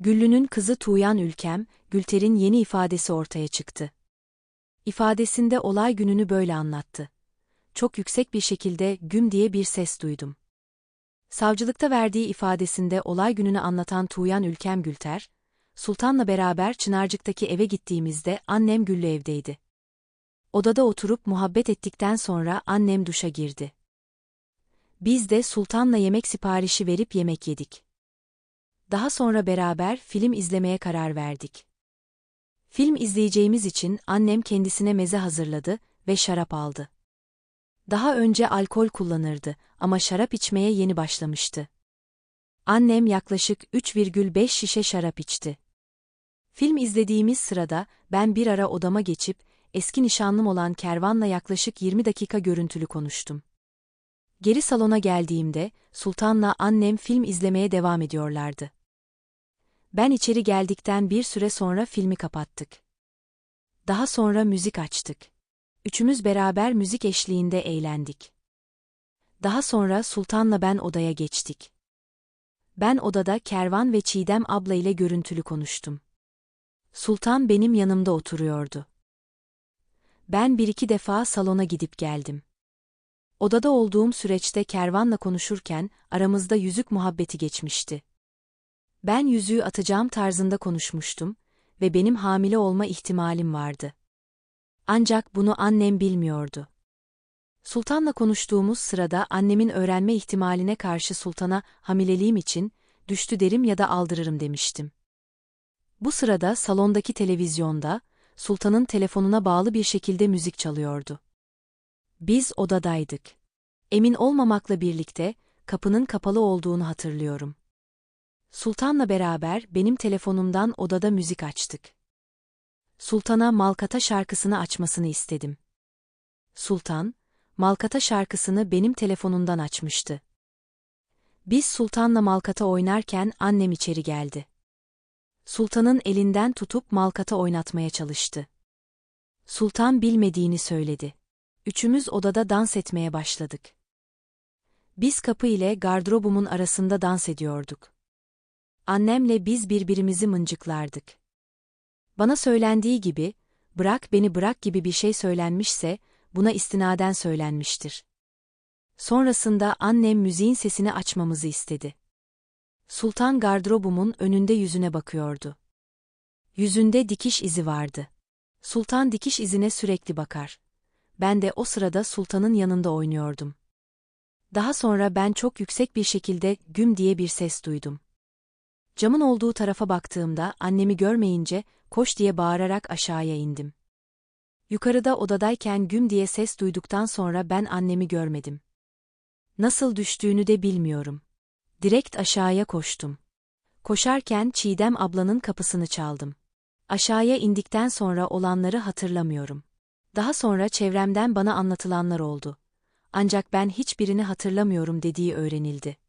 Güllü'nün kızı Tuğyan Ülkem, Gülter'in yeni ifadesi ortaya çıktı. İfadesinde olay gününü böyle anlattı. Çok yüksek bir şekilde güm diye bir ses duydum. Savcılıkta verdiği ifadesinde olay gününü anlatan Tuğyan Ülkem Gülter, Sultan'la beraber Çınarcık'taki eve gittiğimizde annem Güllü evdeydi. Odada oturup muhabbet ettikten sonra annem duşa girdi. Biz de Sultan'la yemek siparişi verip yemek yedik. Daha sonra beraber film izlemeye karar verdik. Film izleyeceğimiz için annem kendisine meze hazırladı ve şarap aldı. Daha önce alkol kullanırdı ama şarap içmeye yeni başlamıştı. Annem yaklaşık 3,5 şişe şarap içti. Film izlediğimiz sırada ben bir ara odama geçip eski nişanlım olan Kervan'la yaklaşık 20 dakika görüntülü konuştum. Geri salona geldiğimde Sultan'la annem film izlemeye devam ediyorlardı. Ben içeri geldikten bir süre sonra filmi kapattık. Daha sonra müzik açtık. Üçümüz beraber müzik eşliğinde eğlendik. Daha sonra Sultan'la ben odaya geçtik. Ben odada Kervan ve Çiğdem abla ile görüntülü konuştum. Sultan benim yanımda oturuyordu. Ben bir iki defa salona gidip geldim. Odada olduğum süreçte Kervan'la konuşurken aramızda yüzük muhabbeti geçmişti. Ben yüzüğü atacağım tarzında konuşmuştum ve benim hamile olma ihtimalim vardı. Ancak bunu annem bilmiyordu. Sultan'la konuştuğumuz sırada annemin öğrenme ihtimaline karşı sultana hamileliğim için düştü derim ya da aldırırım demiştim. Bu sırada salondaki televizyonda sultanın telefonuna bağlı bir şekilde müzik çalıyordu. Biz odadaydık. Emin olmamakla birlikte kapının kapalı olduğunu hatırlıyorum. Sultan'la beraber benim telefonumdan odada müzik açtık. Sultan'a Malkata şarkısını açmasını istedim. Sultan, Malkata şarkısını benim telefonumdan açmıştı. Biz Sultan'la Malkata oynarken annem içeri geldi. Sultan'ın elinden tutup Malkata oynatmaya çalıştı. Sultan bilmediğini söyledi. Üçümüz odada dans etmeye başladık. Biz kapı ile gardırobumun arasında dans ediyorduk. Annemle biz birbirimizi mıncıklardık. Bana söylendiği gibi, bırak beni bırak gibi bir şey söylenmişse, buna istinaden söylenmiştir. Sonrasında annem müziğin sesini açmamızı istedi. Sultan gardırobumun önünde yüzüne bakıyordu. Yüzünde dikiş izi vardı. Sultan dikiş izine sürekli bakar. Ben de o sırada sultanın yanında oynuyordum. Daha sonra ben çok yüksek bir şekilde güm diye bir ses duydum. Camın olduğu tarafa baktığımda annemi görmeyince koş diye bağırarak aşağıya indim. Yukarıda odadayken güm diye ses duyduktan sonra ben annemi görmedim. Nasıl düştüğünü de bilmiyorum. Direkt aşağıya koştum. Koşarken Çiğdem ablanın kapısını çaldım. Aşağıya indikten sonra olanları hatırlamıyorum. Daha sonra çevremden bana anlatılanlar oldu. Ancak ben hiçbirini hatırlamıyorum dediği öğrenildi.